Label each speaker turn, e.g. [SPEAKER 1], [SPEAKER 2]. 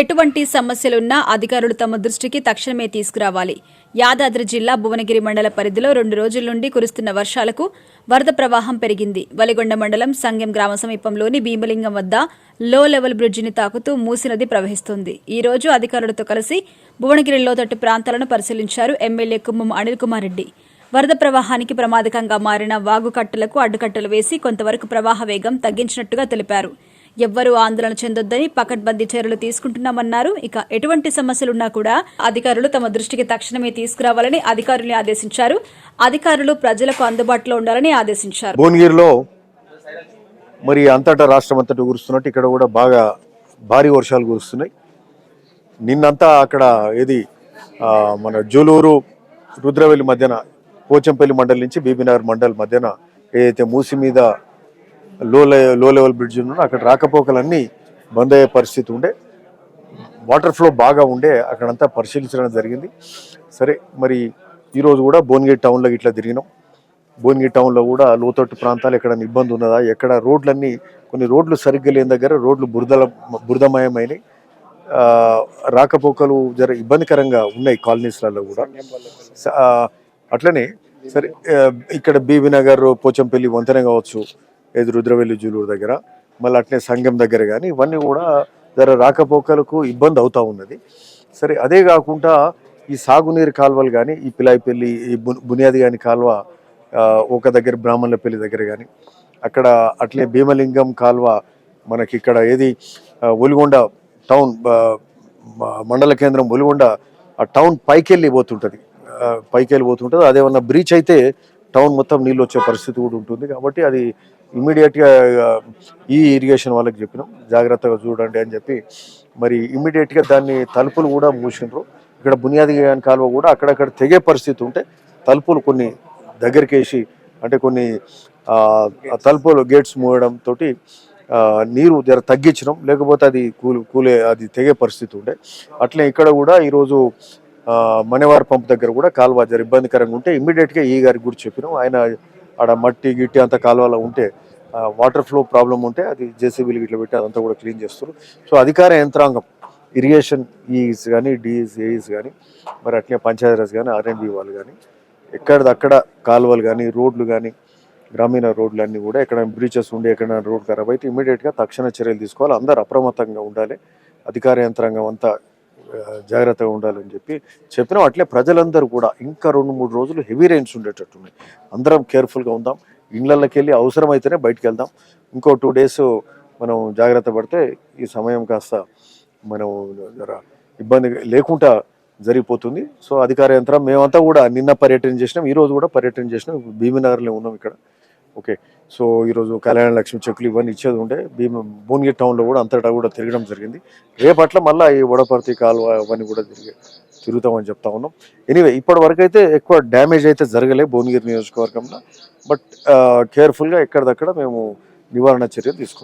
[SPEAKER 1] ఎటువంటి సమస్యలున్నా అధికారులు తమ దృష్టికి తక్షణమే తీసుకురావాలి. యాదాద్రి జిల్లా భువనగిరి మండల పరిధిలో రెండు రోజుల నుండి కురుస్తున్న వర్షాలకు వరద ప్రవాహం పెరిగింది. వలిగొండ మండలం సంగెం గ్రామ సమీపంలోని భీమలింగం వద్ద లో లెవెల్ బ్రిడ్జిని తాకుతూ మూసి నది ప్రవహిస్తుంది. ఈ రోజు అధికారులతో కలిసి భువనగిరి లోతట్టు ప్రాంతాలను పరిశీలించారు ఎమ్మెల్యే కుమ్మం అనిల్ కుమార్ రెడ్డి. వరద ప్రవాహానికి ప్రమాదకంగా మారిన వాగు కట్టలకు అడ్డుకట్టలు వేసి కొంతవరకు ప్రవాహ వేగం తగ్గించినట్టుగా తెలిపారు. ఎవ్వరూ ఆందోళన చెందొద్దని పకడ్బందీ చర్యలు తీసుకుంటున్నామన్నారు. ఇక ఎటువంటి సమస్యలున్నా కూడా అధికారులు తమ దృష్టికి తక్షణమే తీసుకురావాలని అధికారుల్ని ఆదేశించారు. అధికారులు ప్రజలకు అందుబాటులో ఉండాలని ఆదేశించారు.
[SPEAKER 2] భువనగిరిలో మరి అంతటా రాష్ట్రం అంతటా కురుస్తున్నట్టు ఇక్కడ కూడా బాగా భారీ వర్షాలు కురుస్తున్నాయి. నిన్నంతా అక్కడ ఏది మన జూలూరు రుద్రవెల్లి మధ్యన పోచంపల్లి మండలి నుంచి బీబీనగర్ మండల్ మధ్యన ఏదైతే మూసి మీద లో లో లెవెల్ బ్రిడ్జ్ ఉందో అక్కడ రాకపోకలన్నీ బంద్ అయ్యే పరిస్థితి ఉండే. వాటర్ ఫ్లో బాగా ఉండే అక్కడంతా పరిశీలించడం జరిగింది. సరే మరి ఈరోజు కూడా భువనగిరి టౌన్లో ఇట్లా తిరిగినాం. భువనగిరి టౌన్లో కూడా లోతట్టు ప్రాంతాలు ఎక్కడ ఇబ్బంది ఉన్నదా? ఎక్కడ రోడ్లన్నీ కొన్ని రోడ్లు సరిగ్గా లేని దగ్గర రోడ్లు బురదల బురదమయమైనవి రాకపోకలు జర ఇబ్బందికరంగా ఉన్నాయి కాలనీస్లలో కూడా. స- అట్లనే సరే ఇక్కడ బీబీ నగర్ పోచంపల్లి వంతెన కావచ్చు ఏది రుద్రవెల్లి జూలూరు దగ్గర మళ్ళీ అట్లే సంఘం దగ్గర కానీ ఇవన్నీ కూడా ధర రాకపోకలకు ఇబ్బంది అవుతూ ఉన్నది. సరే అదే కాకుండా ఈ సాగునీరు కాలువలు కానీ ఈ పిలాయిపల్లి ఈ బు- బునియాది కాని కాలువ ఒక దగ్గర బ్రాహ్మణులపల్లి దగ్గర కానీ అక్కడ అట్లే భీమలింగం కాలువ మనకి ఇక్కడ ఏది ఒలిగొండ టౌన్ మండల కేంద్రం ఒలిగొండ ఆ టౌన్ పైకి వెళ్ళి పోతుంటుంది. పైకి వెళ్ళి పోతుంటుంది. అదేమన్నా బ్రీచ్ అయితే టౌన్ మొత్తం నీళ్ళు వచ్చే పరిస్థితి కూడా ఉంటుంది కాబట్టి అది ఇమీడియట్గా ఈ ఇరిగేషన్ వాళ్ళకి చెప్పినాం. జాగ్రత్తగా చూడండి అని చెప్పి మరి ఇమీడియట్గా దాన్ని తలుపులు కూడా మూసిండ్రు ఇక్కడ బునియాది కాలువ కూడా అక్కడక్కడ తెగే పరిస్థితి ఉంటే తలుపులు కొన్ని దగ్గరికేసి అంటే కొన్ని తలుపులు గేట్స్ మూయడం తోటి నీరు జర తగ్గించడం లేకపోతే అది కూలి కూలే అది తెగే పరిస్థితి ఉండే. అట్లే ఇక్కడ కూడా ఈరోజు ఆ, మణివారి పంప్ దగ్గర కూడా కాలువ జర ఇబ్బందికరంగా ఉంటే ఇమ్మీడియట్గా ఈ గారికి గురించి చెప్పినాం. ఆయన ఆడ మట్టి గిట్టి అంత కాలువలో ఉంటే వాటర్ ఫ్లో ప్రాబ్లం ఉంటే అది జేసీబీలు ఇట్లా పెట్టి అదంతా కూడా క్లీన్ చేస్తారు. సో అధికార యంత్రాంగం ఇరిగేషన్ ఈస్ కానీ డిఈస్ ఏఈస్ కానీ మరి అట్లే పంచాయతీరాజ్ కానీ ఆర్ఎండ్బి వాళ్ళు కానీ ఎక్కడిదక్కడ కాలువలు కానీ రోడ్లు కానీ గ్రామీణ రోడ్లు అన్నీ కూడా ఎక్కడ బ్రీచెస్ ఉండి ఎక్కడైనా రోడ్ ఖరాబ్ అయితే ఇమీడియట్గా తక్షణ చర్యలు తీసుకోవాలి. అందరూ అప్రమత్తంగా ఉండాలి. అధికార యంత్రాంగం అంతా జాగ్రత్తగా ఉండాలని చెప్పి చెప్పినాం. అట్లే ప్రజలందరూ కూడా ఇంకా రెండు మూడు రోజులు హెవీ రైన్స్ ఉండేటట్టు ఉన్నాయి. అందరం కేర్ఫుల్గా ఉందాం. ఇళ్ళకి వెళ్ళి అవసరమైతేనే బయటికి వెళ్దాం ఇంకో టూ డేస్ మనం జాగ్రత్త పడితే ఈ సమయం కాస్త మనం ఇబ్బంది లేకుండా జరిగిపోతుంది. సో అధికార యంత్రం మేమంతా కూడా నిన్న పర్యటన చేసినాం. ఈరోజు కూడా పర్యటన చేసినాం. భీమనగర్లో ఉన్నాం ఇక్కడ. ఓకే. సో ఈరోజు కళ్యాణ లక్ష్మి చెక్కులు ఇవన్నీ ఇచ్చేది ఉంటే భీమ భువనగిరి టౌన్లో కూడా అంతటా కూడా తిరగడం జరిగింది. రేపట్ల మళ్ళీ ఈ వడపర్తి కాలువ అవన్నీ కూడా తిరిగి తిరుగుతామని చెప్తా ఉన్నాం. ఎనీవే ఇప్పటి వరకు అయితే ఎక్కువ డ్యామేజ్ అయితే జరగలే భువనగిరి నియోజకవర్గంలో. బట్ కేర్ఫుల్గా uh, ఎక్కడిదక్కడ మేము నివారణ చర్యలు తీసుకుంటాం